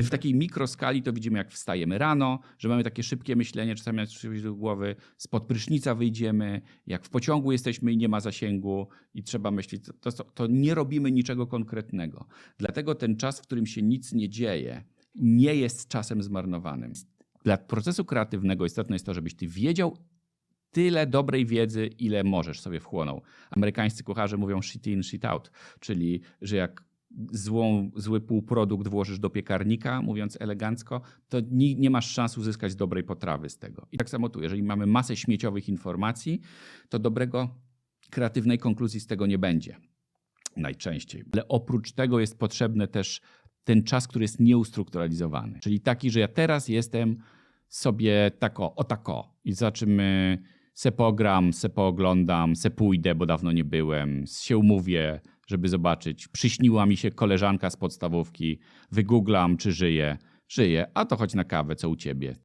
W takiej mikroskali to widzimy, jak wstajemy rano, że mamy takie szybkie myślenie, czasami jak przyjdzie do głowy, spod prysznica wyjdziemy, jak w pociągu jesteśmy i nie ma zasięgu i trzeba myśleć, to, to, to nie robimy niczego konkretnego. Dlatego ten czas, w którym się nic nie dzieje, nie jest czasem zmarnowanym. Dla procesu kreatywnego istotne jest to, żebyś ty wiedział tyle dobrej wiedzy, ile możesz sobie wchłonął. Amerykańscy kucharze mówią shit in, shit out, czyli że jak złą, zły półprodukt włożysz do piekarnika, mówiąc elegancko, to nie, nie masz szans uzyskać dobrej potrawy z tego. I tak samo tu, jeżeli mamy masę śmieciowych informacji, to dobrego kreatywnej konkluzji z tego nie będzie. Najczęściej. Ale oprócz tego jest potrzebny też ten czas, który jest nieustrukturalizowany. Czyli taki, że ja teraz jestem sobie tako, o tako i zaczymy se pogram, se pooglądam, se pójdę, bo dawno nie byłem, się umówię, żeby zobaczyć. Przyśniła mi się koleżanka z podstawówki, wygooglam, czy żyje. Żyje, a to chodź na kawę, co u ciebie.